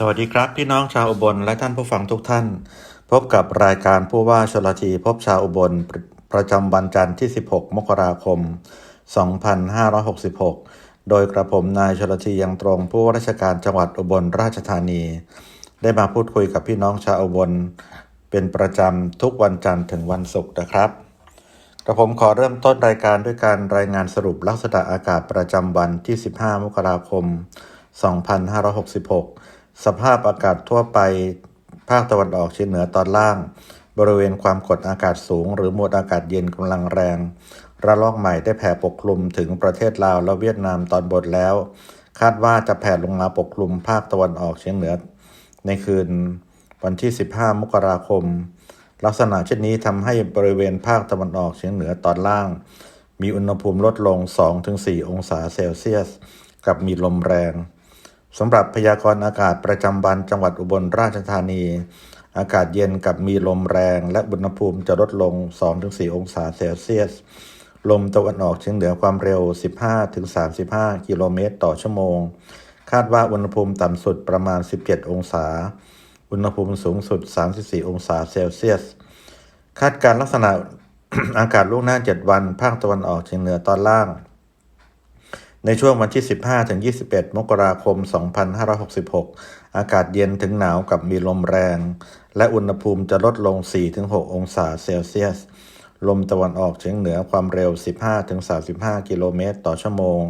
สวัสดีครับพี่น้องชาวอุบลและท่านผู้ฟังทุกท่าน พบกับรายการผู้ว่าชลทีพบชาวอุบลประจำวันจันทร์ที่ 16 มกราคม 2566 โดยกระผมนายชลทียังตรงผู้ว่าราชการจังหวัดอุบลราชธานี ได้มาพูดคุยกับพี่น้องชาวอุบลเป็นประจำทุกวันจันทร์ถึงวันศุกร์นะครับ กระผมขอเริ่มต้นรายการด้วยการรายงานสรุปลักษณะอากาศประจำวันที่ 15 มกราคม 2566 สภาพอากาศทั่วไป ภาคตะวันออกเฉียงเหนือตอนล่าง บริเวณความกดอากาศสูง หรือมวลอากาศเย็นกำลังแรง ระลอกใหม่ได้แผ่ปกคลุมถึงประเทศลาวและเวียดนามตอนบนแล้ว คาดว่าจะแผ่ลงมาปกคลุมภาคตะวันออกเฉียงเหนือ ในคืนวันที่ 15 มกราคม ลักษณะเช่นนี้ทำให้บริเวณภาคตะวันออกเฉียงเหนือตอนล่าง มีอุณหภูมิลดลง 2-4 องศาเซลเซียส กับมีลมแรง สำหรับพยากรณ์อากาศประจำวันจังหวัดอุบลราชธานี อากาศเย็นกับมีลมแรง และอุณหภูมิจะลดลง 2-4 องศาเซลเซียส ลมตะวันออกเฉียงเหนือความเร็ว 15-35 กิโลเมตรต่อชั่วโมง คาดว่าอุณหภูมิต่ำสุดประมาณ 17 องศา อุณหภูมิสูงสุด 34 องศาเซลเซียส คาดการลักษณะอากาศล่วงหน้า 7 วัน ภาคตะวันออกเฉียงเหนือตอนล่าง ในช่วงวันที่ 15 ถึง 21 มกราคม 2566 อากาศเย็นถึงหนาวกับมีลมแรง และอุณหภูมิจะลดลง 4-6 องศาเซลเซียส ลมตะวันออกเฉียงเหนือความเร็ว 15-35 กิโลเมตรต่อชั่วโมง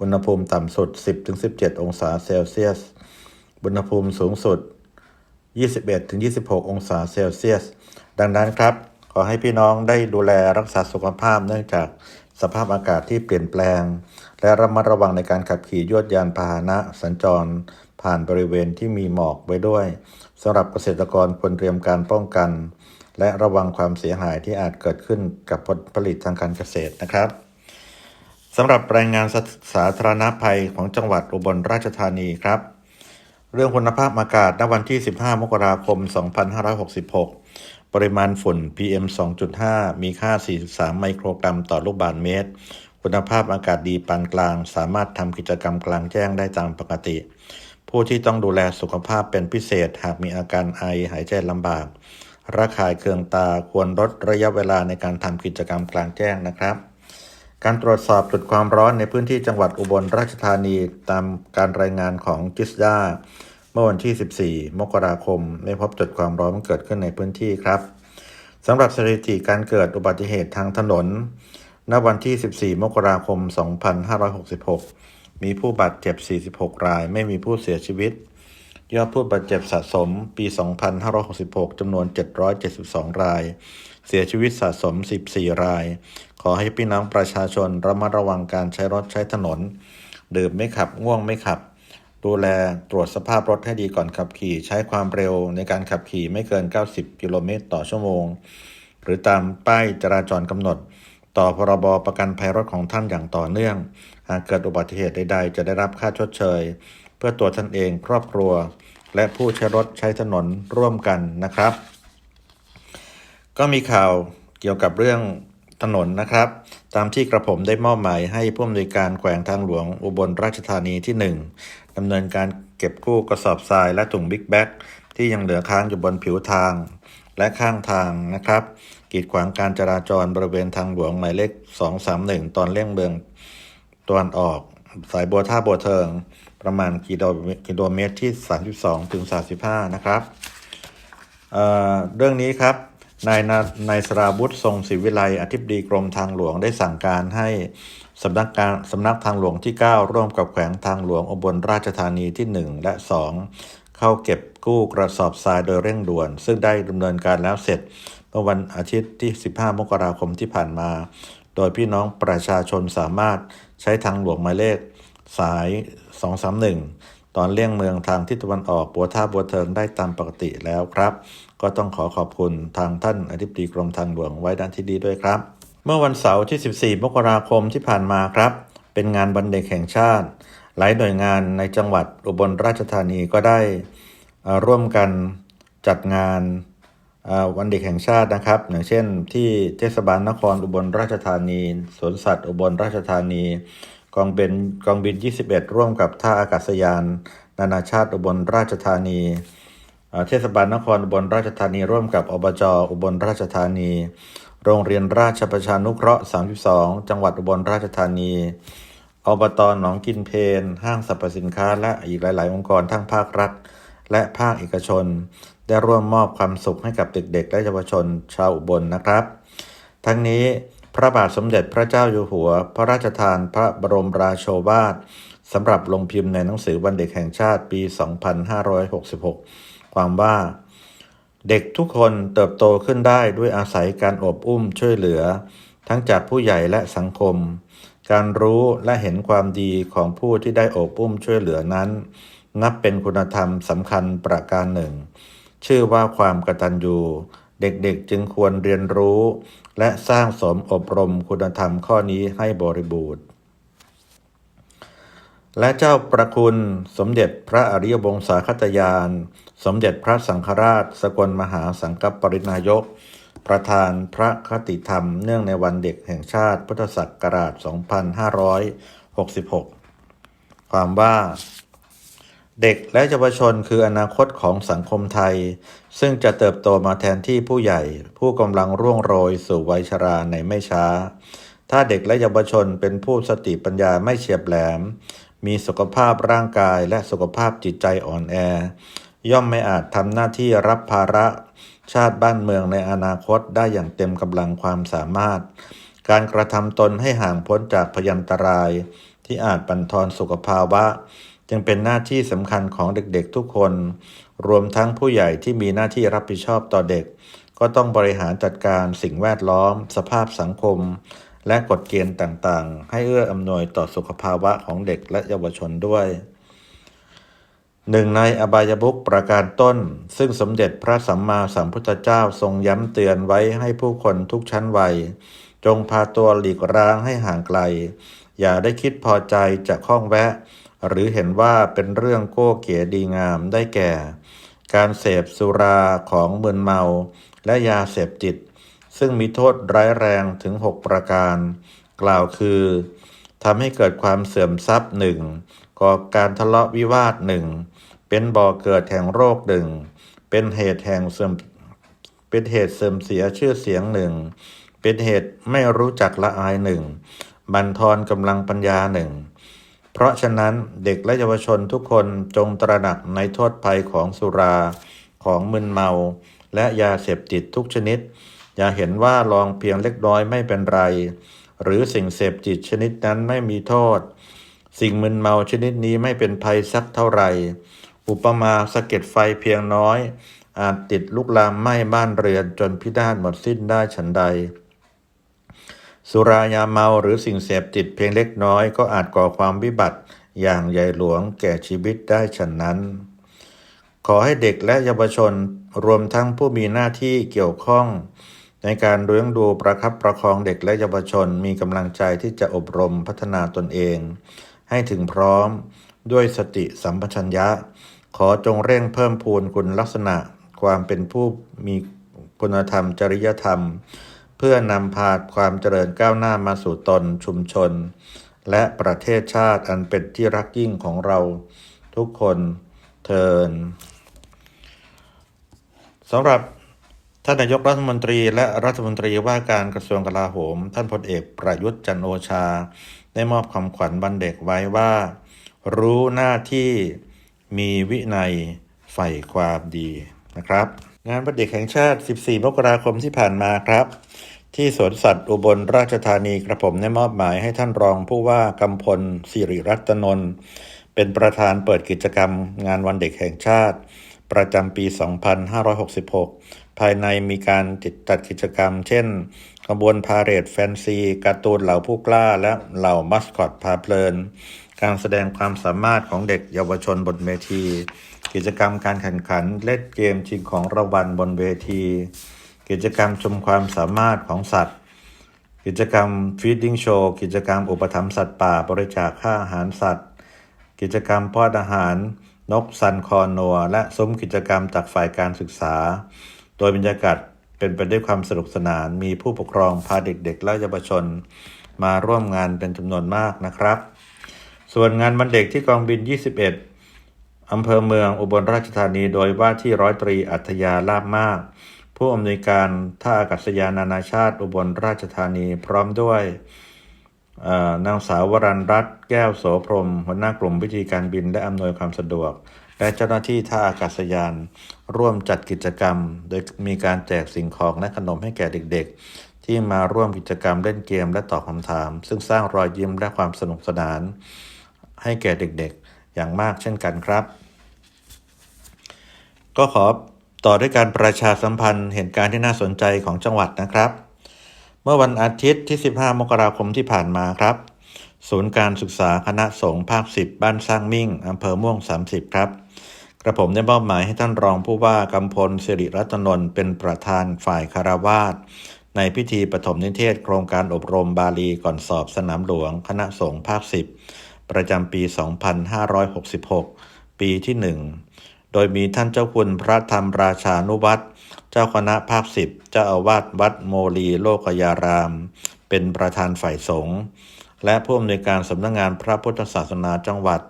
อุณหภูมิต่ำสุด 10-17 องศาเซลเซียส อุณหภูมิสูงสุด 21-26 องศาเซลเซียส ดังนั้นครับ ขอให้พี่น้องได้ดูแลรักษาสุขภาพเนื่องจาก สภาพอากาศที่เปลี่ยนแปลง และระมัดระวังในการขับขี่ยวดยานพาหนะสัญจร ผ่านบริเวณที่มีหมอกไว้ด้วยสำหรับเกษตรกรควรเตรียมการป้องกัน และระวังความเสียหายที่อาจเกิดขึ้นกับผลผลิตทางการเกษตรนะครับสำหรับรายงานสสาธารณภัยของจังหวัดอุบลราชธานีครับ เรื่องคุณภาพอากาศณวันที่ 15 มกราคม 2566 ปริมาณฝุ่น PM 2.5 มีค่า 43 ไมโครกรัมต่อลูกบาศก์เมตร คุณภาพอากาศดีปานกลาง สามารถทำกิจกรรมกลางแจ้งได้ตามปกติ ผู้ที่ต้องดูแลสุขภาพเป็นพิเศษ หากมีอาการไอหายใจลำบาก ระคายเคืองตาควรลดระยะเวลาในการทำกิจกรรมกลางแจ้งนะครับ การตรวจสอบจุดความร้อนในพื้นที่จังหวัดอุบลราชธานีตามการรายงานของจิสดาเมื่อวันที่ 14 มกราคม ไม่พบจุดความร้อนเกิดขึ้นในพื้นที่ครับสำหรับสถิติการเกิดอุบัติเหตุทางถนน ณ วันที่ 14 มกราคม 2566 มีผู้บาดเจ็บ 46 ราย ไม่มีผู้เสียชีวิต ยอดผู้บาดเจ็บสะสมปี 2566 จำนวน 772 ราย เสียชีวิตสะสม 14 ราย ขอให้พี่น้องประชาชนระมัดระวังการใช้รถใช้ถนน ดื่มไม่ขับ ง่วงไม่ขับ ดูแลตรวจสภาพรถให้ดีก่อนขับขี่ ใช้ความเร็วในการขับขี่ไม่เกิน 90 กิโลเมตรต่อชั่วโมง หรือตามป้ายจราจรกำหนด ต่อพรบประกันภัยรถของท่านอย่างต่อเนื่อง หากเกิดอุบัติเหตุใดๆ จะได้รับค่าชดเชย เพื่อตัวท่านเองครอบครัว และผู้ใช้รถใช้ถนนร่วมกันนะครับ ก็มีข่าวเกี่ยวกับเรื่องถนนนะครับ ตามที่กระผมได้มอบหมายให้ผู้อำนวยการแขวงทางหลวงอุบลราชธานีที่ 1ดำเนินการเก็บกู้กระสอบทรายและถุงบิ๊กแบ็กที่ยังเหลือค้างอยู่บนผิวทาง และข้างทางนะครับกีดขวางการจราจรบริเวณทางหลวงหมายเลข 231 ตอนเลี่ยงเมืองตะวันออก สายบัวท่าบัวเทิง ประมาณกิโลกิโลเมตรที่ 32ถึง35 นะครับเเรื่องนี้ครับนายนานายสราวุฒิทรงศิวิไลอธิบดีกรมทางหลวงได้สั่งการให้สำนักการสำนักทางหลวงที่ 9 ร่วมกับแขวงทางหลวงอบลราชธานีที่ 1 และ 2 เข้าเก็บกู้กระสอบทรายโดยเร่งด่วน ซึ่งได้ดำเนินการแล้วเสร็จเมื่อวันอาทิตย์ที่ 15 มกราคมที่ผ่านมา โดยพี่น้องประชาชนสามารถใช้ทางหลวงหมายเลข สาย 231 ตอนเลี่ยงเมืองทางทิศตะวันออกบัวท่าบัวเทิงได้ตามปกติแล้วครับ ก็ต้องขอขอบคุณทางท่านอธิบดีกรมทางหลวงไว้ด้านที่ดีด้วยครับ เมื่อวันเสาร์ที่ 14 มกราคมที่ผ่านมาครับ เป็นงานวันเด็กแห่งชาติ หลายหน่วยงานในจังหวัดอุบลราชธานีก็ได้ร่วมกันจัดงานวันเด็กแห่งชาตินะครับ อย่างเช่นที่เทศบาลนครอุบลราชธานี สวนสัตว์อุบลราชธานี กองบินกองบิน 21 ร่วมกับท่าอากาศยาน นานาชาติอุบลราชธานีเทศบาลนครอุบลราชธานี ร่วมกับอบจอุบลราชธานี โรงเรียนราชประชานุเคราะห์ 32 จังหวัดอุบลราชธานีอบตหนองกินเพน ห้างสรรพสินค้า และอีกหลาย ๆ องค์กรทั้งภาครัฐ และภาคเอกชน ได้ร่วมมอบความสุขให้กับเด็ก ๆ และเยาวชนชาวอุบลนะครับ ทั้งนี้ พระบาทสมเด็จพระเจ้าอยู่หัว พระราชทานพระบรมราโชวาทสำหรับลงพิมพ์ในหนังสือวันเด็กแห่งชาติปี 2566 ความว่า เด็กทุกคนเติบโตขึ้นได้ด้วยอาศัยการอบอุ้มช่วยเหลือ ทั้งจากผู้ใหญ่และสังคม การรู้และเห็นความดีของผู้ที่ได้อบอุ้มช่วยเหลือนั้น นับเป็นคุณธรรมสำคัญประการหนึ่ง ชื่อว่าความกตัญญู เด็กๆจึงควรเรียนรู้ และสร้างสมอบรมคุณธรรมข้อนี้ให้บริบูรณ์ และเจ้าประคุณสมเด็จพระอริยวงศาคตยาน สมเด็จพระสังฆราช สกลมหาสังฆปรินายก ประธานพระคติธรรมเนื่องในวันเด็กแห่งชาติพุทธศักราช 2566 ความว่าเด็กและเยาวชนคืออนาคตของสังคมไทย ซึ่งจะเติบโตมาแทนที่ผู้ใหญ่ ผู้กำลังร่วงโรยสู่วัยชราในไม่ช้า ถ้าเด็กและเยาวชนเป็นผู้สติปัญญาไม่เฉียบแหลม มีสุขภาพร่างกายและสุขภาพจิตใจอ่อนแอ ย่อมไม่อาจทำหน้าที่รับภาระชาติบ้านเมืองในอนาคตได้อย่างเต็มกำลังความสามารถ การกระทำตนให้ห่างพ้นจากพยันตราย ที่อาจบั่นทอนสุขภาวะ จึงเป็นหน้าที่สำคัญของเด็กๆทุกคน รวมทั้งผู้ใหญ่ที่มีหน้าที่รับผิดชอบต่อเด็ก ก็ต้องบริหารจัดการสิ่งแวดล้อม สภาพสังคม และกฎเกณฑ์ต่างๆ ให้เอื้ออำนวยต่อสุขภาวะของเด็กและเยาวชนด้วยหนึ่งในอบายบุกประการต้น ซึ่งสมเด็จพระสัมมาสัมพุทธเจ้าทรงย้ำเตือนไว้ให้ผู้คนทุกชั้นวัย จงพาตัวหลีกร้างให้ห่างไกล อย่าได้คิดพอใจจะข้องแวะ หรือเห็นว่าเป็นเรื่องโก้เก๋ดีงามได้แก่ การเสพสุราของมึนเมา และยาเสพติด ซึ่งมีโทษร้ายแรงถึง 6 ประการ กล่าวคือทำให้เกิดความเสื่อมทรัพย์หนึ่งก่อการทะเลาะวิวาทหนึ่งเป็นบ่อเกิดแห่งโรคหนึ่งเป็นเหตุแห่งเสื่อมเป็นเหตุเสื่อมเสียชื่อเสียงหนึ่งเป็นเหตุไม่รู้จักละอายหนึ่งบันทอนกำลังปัญญาหนึ่ง เพราะฉะนั้นเด็กและเยาวชนทุกคนจงตระหนักในโทษภัยของสุราของมึนเมา และยาเสพติดทุกชนิด อย่าเห็นว่าลองเพียงเล็กน้อยไม่เป็นไร หรือสิ่งเสพติดชนิดนั้นไม่มีโทษ สิ่งมึนเมาชนิดนี้ไม่เป็นภัยสักเท่าไหร่ อุปมาสะเก็ดไฟเพียงน้อย อาจติดลุกลามไหม้บ้านเรือนจนพินาศหมดสิ้นได้ฉันใด สุรายาเมาหรือสิ่งเสพติดเพียงเล็กน้อยก็อาจก่อความวิบัติอย่างใหญ่หลวงแก่ชีวิตได้ฉันนั้น ขอให้เด็กและเยาวชนรวมทั้งผู้มีหน้าที่เกี่ยวข้อง ในการเลี้ยงดูประคับประคองเด็กและเยาวชนมีกำลังใจที่จะอบรมพัฒนาตนเอง ให้ถึงพร้อมด้วยสติสัมปชัญญะ ขอจงเร่งเพิ่มพูนคุณลักษณะ ความเป็นผู้มีคุณธรรมจริยธรรม พื่อนำพาความเจริญก้าวหน้ามาสู่ตนชุมชน และประเทศชาติอันเป็นที่รักยิ่งของเราทุกคนเทินสำหรับท่านนายกรัฐมนตรีและรัฐมนตรีว่าการกระทรวงกลาโหม ท่านพลเอกประยุทธ์จันโอชา ได้มอบคำขวัญวันเด็กไว้ว่า รู้หน้าที่มีวินัยใฝ่ความดีนะครับ งานวันเด็กแห่งชาติ 14 มกราคมที่ผ่านมาครับ ที่สวนสัตว์อุบลราชธานีกระผมได้มอบหมายให้ท่านรองผู้ว่ากำพลสิริรัตนนท์เป็นประธานเปิดกิจกรรมงานวันเด็กแห่งชาติ ประจำปี 2566 ภายในมีการจัดกิจกรรม เช่นขบวนพาเหรดแฟนซีการ์ตูนเหล่าผู้กล้า และเหล่ามัสคอตพาเพลิน การแสดงความสามารถของเด็กเยาวชนบนเวที กิจกรรมการแข่งขันเล่นเกมชิงของรางวัลบนเวที กิจกรรมชมความสามารถของสัตว์ กิจกรรมฟีดดิ้งโชว์กิจกรรมอุปถัมภ์สัตว์ป่าบริจาคค่าอาหารสัตว์ กิจกรรมป้อนอาหาร นกซันคอนัว และซุ้มกิจกรรมจากฝ่ายการศึกษา โดยบรรยากาศเป็นไปด้วยความสนุกสนาน มีผู้ปกครองพาเด็กๆและเยาวชน มาร่วมงานเป็นจำนวนมากนะครับ ส่วนงานวันเด็กที่กองบิน 21อำเภอเมืองอุบลราชธานี โดยว่าที่ร้อยตรีอัธยาลาบมาก ผู้อำนวยการท่าอากาศยานนานาชาติอุบลราชธานีพร้อมด้วยนางสาววรันรัตน์แก้วโสพรมหัวหน้ากลุ่มวิธีการบินและอำนวยความสะดวก และเจ้าหน้าที่ท่าอากาศยาน ร่วมจัดกิจกรรม โดยมีการแจกสิ่งของและขนมให้แก่เด็กๆ ที่มาร่วมกิจกรรมเล่นเกมและตอบคำถาม ซึ่งสร้างรอยยิ้มและความสนุกสนาน ให้แก่เด็กๆ อย่างมากเช่นกันครับ ก็ขอ ต่อด้วยการประชาสัมพันธ์เหตุการณ์ที่น่าสนใจของจังหวัดนะครับ เมื่อวันอาทิตย์ที่ 15 มกราคมที่ผ่านมาครับ ศูนย์การศึกษาคณะสงฆ์ภาค 10 บ้านสร้างมิ่งอำเภอม่วง 30 ครับ กระผมได้มอบหมายให้ท่านรองผู้ว่ากำพลสิริรัตนนท์เป็นประธานฝ่ายคารวาสในพิธีปฐมนิเทศ โครงการอบรมบาลีก่อนสอบสนามหลวง คณะสงฆ์ภาค 10 ประจำปี 2566 ปีที่ 1 โดยมีท่านเจ้าคุณพระธรรมราชานุวัตรเจ้าคณะภาค10เจ้าอาวาสวัดโมลีโลกยาราม เป็นประธานฝ่ายสงฆ์และผู้อำนวยการสำนักงานพระพุทธศาสนาจังหวัด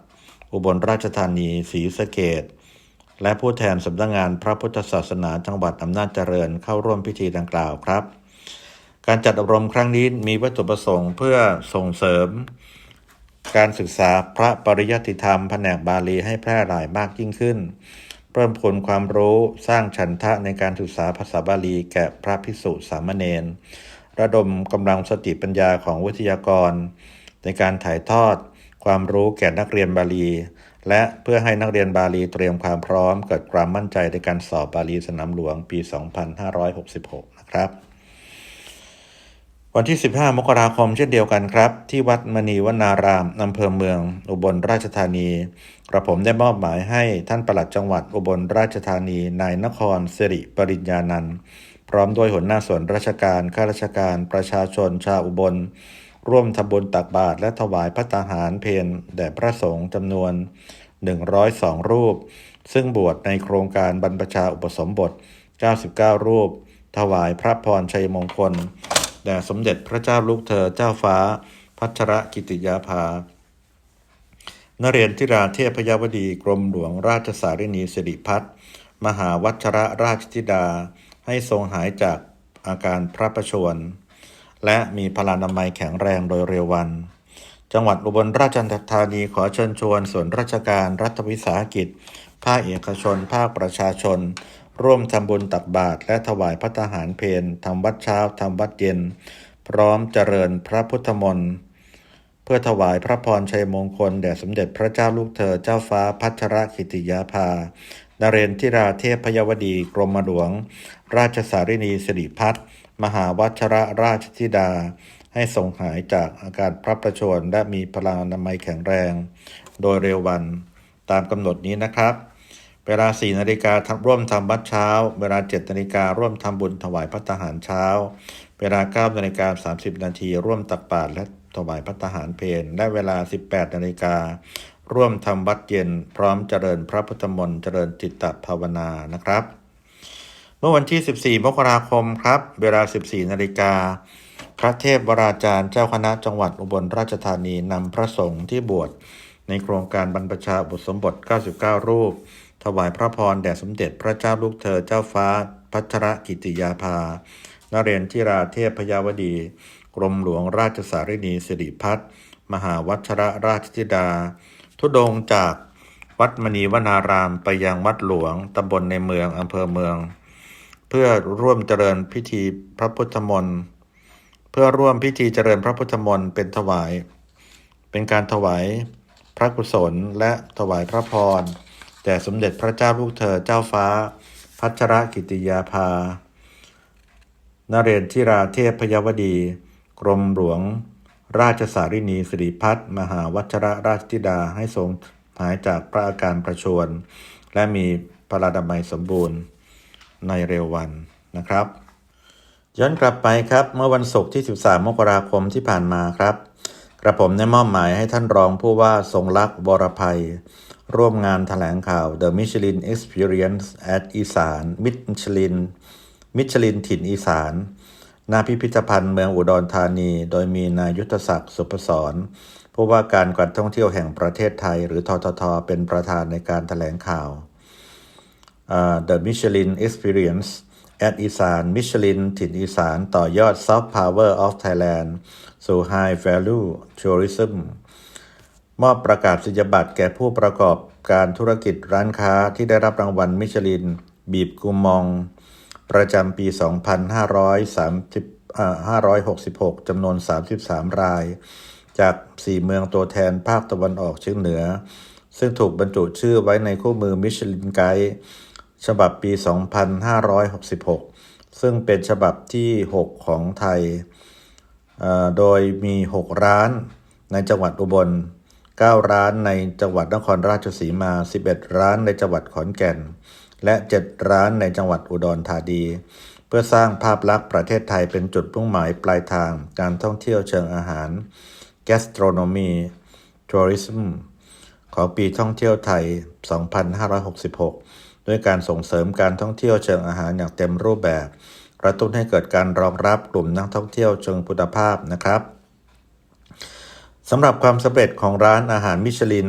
อุบลราชธานีศรีสะเกดและผู้แทนสำนักงานพระพุทธศาสนาจังหวัดอำนาจเจริญเข้าร่วมพิธีดังกล่าวครับ การจัดอบรมครั้งนี้มีวัตถุประสงค์เพื่อส่งเสริม การศึกษาพระปริยัติธรรมแผนกบาลีให้แพร่หลายมากยิ่งขึ้น เพิ่มพูนความรู้สร้างฉันทะในการศึกษาภาษาบาลีแก่พระภิกษุสามเณรระดมกำลังสติปัญญาของวิทยากร ในการถ่ายทอดความรู้แก่นักเรียนบาลี และเพื่อให้นักเรียนบาลีเตรียมความพร้อมเกิดความมั่นใจในการสอบบาลีสนามหลวงปี 2566 นะครับ วันที่ 15 มกราคมเช่นเดียวกันครับ ที่วัดมณีวนารามอำเภอเมือง อุบลราชธานีกระผมได้มอบหมายให้ท่านปลัดจังหวัดอุบลราชธานีนายนครสิริปริญญานันท์พร้อมด้วยหัวหน้าส่วนราชการข้าราชการประชาชนชาวอุบล ร่วมทำบุญตักบาตรและถวายพระตาหารเพนแด่พระสงฆ์จำนวน 102 รูป ซึ่งบวชในโครงการบรรพชาอุปสมบท 99 รูป ถวายพระพรชัยมงคล แด่สมเด็จพระเจ้าลูกเธอเจ้าฟ้า พัชรกิติยาภานเรนทิราเทพยวดีกรมหลวงราชสารินีสิริพัฒน์มหาวัชระราชธิดา ให้ทรงหายจากอาการพระประชวรและมีพลานามัยแข็งแรงโดยเร็ววัน จังหวัดอุบลราชธานีขอเชิญชวนส่วนราชการรัฐวิสาหกิจ ภาคเอกชน ภาคประชาชน ร่วมทำบุญตักบาตรและถวายพระทหารเพนทำวัดเช้าทำวัดเย็น พร้อมเจริญพระพุทธมนต์เพื่อถวายพระพรชัยมงคล แด่สมเด็จพระเจ้าลูกเธอเจ้าฟ้าพัชรกิติยาภานเรนทิราเทพยวดีกรมหลวง ราชสารินีสิริพัฒน์มหาวัชระราชธิดา ให้ทรงหายจากอาการพระประชวรและมีพลังอนามัยแข็งแรง โดยเร็ววันตามกำหนดนี้นะครับ เวลา4นาฬิการ่วมทำวัดเช้า เวลา7นาฬิการ่วมทำบุญถวายพระทหารเช้า เวลา9นาฬิกา30 นาทีร่วมตักบาตรและถวายพระทหารเพลและเวลา 18นาฬิการ่วมทำวัดเย็น พร้อมเจริญพระพุทธมนต์เจริญจิตตภาวนานะครับ เมื่อวันที่ 14 มกราคมครับ เวลา 14นาฬิกาพระเทพวราจารย์เจ้าคณะจังหวัดอุบลราชธานีนำพระสงฆ์ที่บวชในโครงการบรรพชาอุปสมบท 99 รูป ถวายพระพรแด่สมเด็จพระเจ้าลูกเธอเจ้าฟ้า พัชรกิติยาภานเรนทิราเทพพยาวดี กรมหลวงราชสารินีสิริพัฒมหาวัชระราชธิดา ทุดงจากวัดมณีวนารามไปยังวัดหลวงตำบลในเมืองอำเภอเมือง เพื่อร่วมเจริญพิธีพระพุทธมนต์เพื่อร่วมพิธีเจริญพระพุทธมนต์เป็นถวาย เป็นการถวายพระกุศลและถวายพระพร แด่สมเด็จพระเจ้าลูกเธอเจ้าฟ้า พัชรกิติยาภา นเรนทิราเทพพยวดี กรมหลวง ราชสารินีสิริพัฒน์มหาวัชรราชธิดาให้ทรงหายจากพระอาการประชวรและมีพระดามัยสมบูรณ์ในเร็ววันนะครับ ย้อนกลับไปครับเมื่อวันศุกร์ที่ 13 มกราคมที่ผ่านมาครับ กระผมได้มอบหมายให้ท่านรองผู้ว่าทรงรักษ์บรภัย ร่วมงานถแถลงข่าว The Michelin Experience at อีสานมิชลินมิชลินถิ่นอีสานณพิพิธภัณฑ์เมืองอุดรธานี โดยมีนายุทธศักดิ์สุพศรผู้ว่าการการท่องเที่ยวแห่งประเทศไทย หรือททท เป็นประธานในการถแถลงข่าว uh, The Michelin Experience at อีสานมิชลินถิ่นอีสานต่อยอด Soft Power of Thailand สู่ High Value Tourism มอบประกาศนียบัตรแก่ผู้ประกอบการธุรกิจร้านค้าที่ได้รับรางวัลมิชลิน บีบกุมอง ประจำปี 2530อ่า566จำนวน 33 ราย จาก 4 เมืองตัวแทนภาคตะวันออกเฉียงเหนือ ซึ่งถูกบรรจุชื่อไว้ในคู่มือมิชลินไกด์ฉบับปี 2566 ซึ่งเป็นฉบับที่ 6 ของไทย โดยมี 6 ร้านในจังหวัดอุบล 9 ร้านในจังหวัดนครราชสีมา 11 ร้านในจังหวัดขอนแก่น และ 7 ร้านในจังหวัดอุดรธานี เพื่อสร้างภาพลักษณ์ประเทศไทยเป็นจุดมุ่งหมายปลายทาง การท่องเที่ยวเชิงอาหาร gastronomy tourism ของปีท่องเที่ยวไทย 2566 ด้วยการส่งเสริมการท่องเที่ยวเชิงอาหารอย่างเต็มรูปแบบ กระตุ้นให้เกิดการรองรับกลุ่มนักท่องเที่ยวเชิงคุณภาพนะครับ สำหรับความสำเร็จของร้านอาหารมิชลิน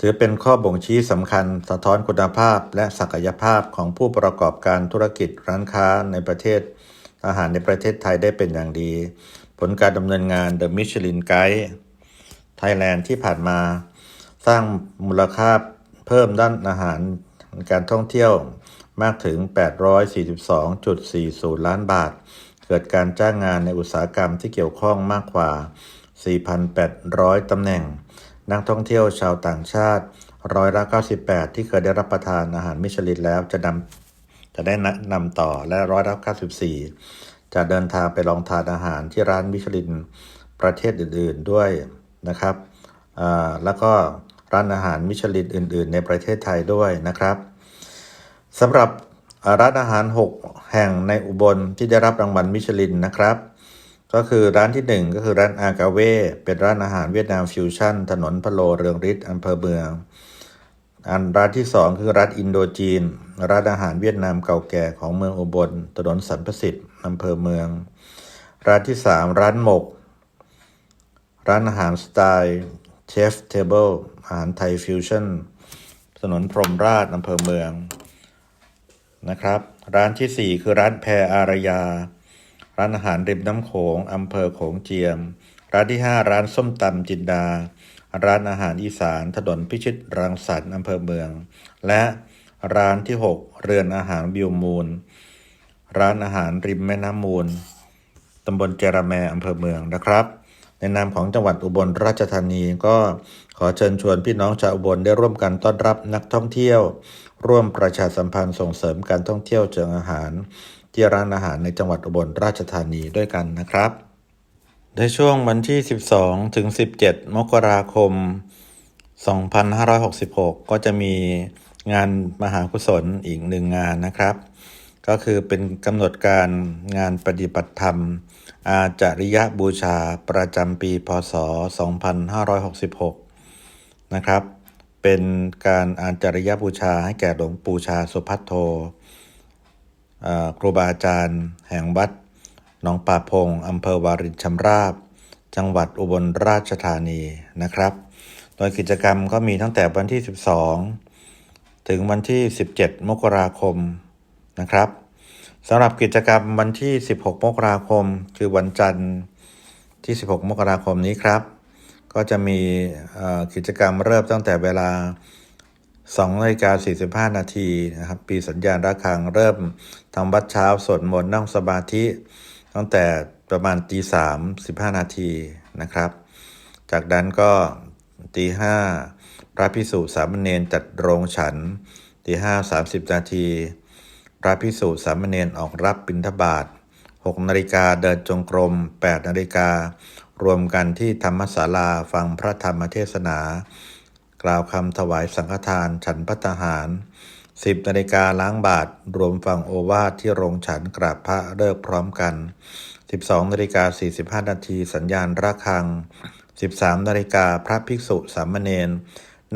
ถือเป็นข้อบ่งชี้สำคัญสะท้อนคุณภาพและศักยภาพของผู้ประกอบการธุรกิจร้านค้าในประเทศ อาหารในประเทศไทยได้เป็นอย่างดี ผลการดำเนินงาน The Michelin Guide Thailand ที่ผ่านมา สร้างมูลค่าเพิ่มด้านอาหารการท่องเที่ยวมากถึง 842.40 ล้านบาท เกิดการจ้างงานในอุตสาหกรรมที่เกี่ยวข้องมากกว่า 4,800 ตำแหน่ง นักท่องเที่ยวชาวต่างชาติร้อยละ98 ที่เคยได้รับประทานอาหารมิชลินแล้วจะนำจะได้นำต่อและร้อยละ94 จะเดินทางไปลองทานอาหารที่ร้านมิชลินประเทศอื่น ๆด้วยนะครับแล้วก็ร้านอาหารมิชลินอื่น ๆ ในประเทศไทยด้วยนะครับสำหรับร้านอาหาร 6 แห่งในอุบลที่ได้รับรางวัลมิชลินนะครับ ก็คือร้านที่ 1 ก็คือร้านอากาเวเป็นร้านอาหารเวียดนามฟิวชั่น ถนนพะโลเรืองฤทธิ์อำเภอเมือง อันร้านที่ 2 คือร้านอินโดจีน ร้านอาหารเวียดนามเก่าแก่ของเมืองอุบล ถนนสันประสิทธิ์อำเภอเมือง ร้านที่ 3 ร้านหมก ร้านอาหารสไตล์เชฟเทเบิลอาหารไทยฟิวชั่น ถนนพรมราชอำเภอเมืองนะครับ ร้านทีสี่4 คือร้านแพรอารยา ร้านอาหารริมน้ำโขงอำเภอโขงเจียม ร้านที่ 5 ร้านส้มตำจินดา ร้านอาหารอีสานถนนพิชิตรังสรรค์อำเภอเมือง และร้านที่ 6 เรือนอาหารบิวมูล ร้านอาหารริมแม่น้ำมูลตำบลเจรแมอำเภอเมืองนะครับ ในนามของจังหวัดอุบลราชธานีก็ขอเชิญชวนพี่น้องชาวอุบลได้ร่วมกันต้อนรับนักท่องเที่ยว ร่วมประชาสัมพันธ์ส่งเสริมการท่องเที่ยวเชิงอาหาร ที่ร้านอาหารในจังหวัดอุบลราชธานีด้วยกันนะครับ ในช่วงวันที่ 12 ถึง 17 มกราคม 2566 ก็จะมีงานมหากุศลอีกหนึ่งงานนะครับ ก็คือเป็นกำหนดการงานปฏิบัติธรรม อาจาริยบูชาประจำปีพศ 2566 นะครับ เป็นการอาจาริยบูชาให้แก่หลวงปู่ชาสุพัทโท ครูบาอาจารย์ แห่งวัดหนองป่าพงอำเภอวารินชำราบ จังหวัดอุบลราชธานีนะครับ โดยกิจกรรมก็มีตั้งแต่วันที่ 12 ถึงวันที่ 17 มกราคมนะครับสำหรับกิจกรรมวันที่ 16 มกราคม คือวันจันทร์ที่ 16 มกราคมนี้ครับ ก็จะมีกิจกรรมเริ่มตั้งแต่เวลา 2นาฬิกา45 นาทีนะครับ ปีสัญญาณระฆังเริ่มทำวัดเช้าสวดมนต์นั่งสมาธิ ตั้งแต่ประมาณตีสามสิบห้านาทีนะครับ จากนั้นก็ตีห้าพระพิสุสามเณรจัดโรงฉันตีห้าสามสิบนาที พระพิสุสามเณรออกรับบิณฑบาต6นาฬิกาเดินจงกรม8นาฬิการวมกันที่ธรรมศาลาฟังพระธรรมเทศนา กล่าวคำถวายสังฆทานฉันพัตตาหาร 10นาฬิกาล้างบาท รวมฟังโอวาทที่โรงฉันกราบพระเลิกพร้อมกัน 12นาฬิกา45นาทีสัญญาณระฆัง 13นาฬิกาพระภิกษุสามเณร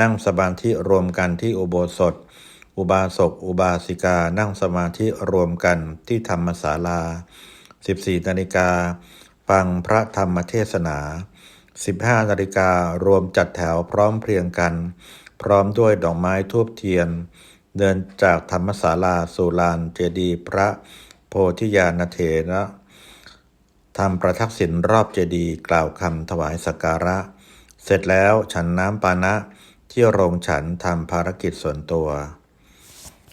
นั่งสมาธิรวมกันที่อุโบสถ อุบาสก อุบาสิกา นั่งสมาธิรวมกันที่ธรรมศาลา 14นาฬิกา ฟังพระธรรมเทศนา 15นาฬิการวมจัดแถวพร้อมเพรียงกัน พร้อมด้วยดอกไม้ทูบเทียน เดินจากธรรมศาลาสู่ลานเจดีย์พระโพธิญาณเถระทำประทักษิณรอบเจดีย์กล่าวคำถวายสักการะ เสร็จแล้วฉันน้ำปานะที่โรงฉันทำภารกิจส่วนตัว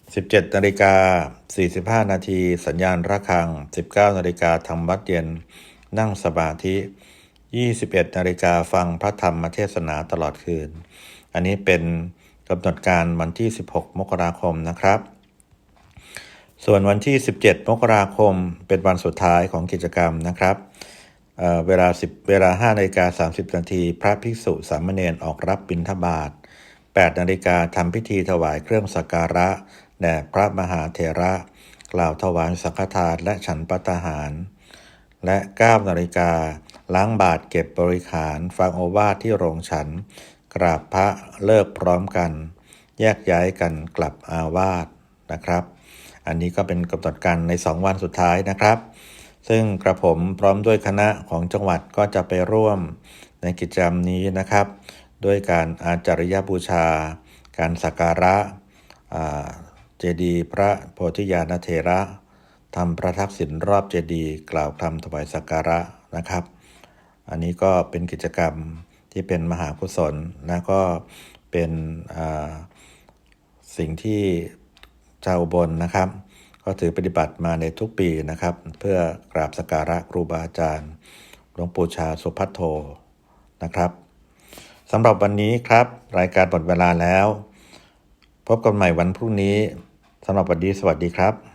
17นาฬิกา45นาทีสัญญาณระฆัง 19นาฬิกาทำวัดเย็นนั่งสมาธิ 21นาฬิกาฟังพระธรรมเทศนาตลอดคืน อันนี้เป็นกำหนดการวันที่ 16 มกราคมนะครับ ส่วนวันที่ 17 มกราคมเป็นวันสุดท้ายของกิจกรรมนะครับเเวลา 10 เวลา5นาฬิกา30นาทีพระภิกษุสามเณรออกรับบิณฑบาต8นาฬิกาทำพิธีถวายเครื่องสักการะแด่พระมหาเถระกล่าวถวายสังฆทานและฉันปัตหาร และ 9 นาฬิกา ล้างบาทเก็บบริขาร ฟังโอวาทที่โรงฉัน กราบพระเลิกพร้อมกัน แยกย้ายกันกลับอาวาสนะครับ อันนี้ก็เป็นกำหนดการใน 2 วันสุดท้ายนะครับ ซึ่งกระผมพร้อมด้วยคณะของจังหวัดก็จะไปร่วมในกิจกรรมนี้นะครับ ด้วยการอาจาริยบูชา การสักการะเจดีย์พระโพธิญาณเถระทำพระทักษิณรอบเจดีย์กล่าวคำถวายสักการะนะครับ อันนี้ก็เป็นกิจกรรมที่เป็นมหากุศลและก็เป็นสิ่งที่ชาวอุบลนะครับ ก็ถือปฏิบัติมาในทุกปีนะครับ เพื่อกราบสกการะครูบาอาจารย์หลวงปู่ชาสุพัทโทนะครับสำหรับวันนี้ครับ รายการหมดเวลาแล้ว พบกันใหม่วันพรุ่งนี้สำหรับวันนี้สวัสดีครับ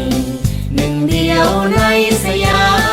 Adonai se llama.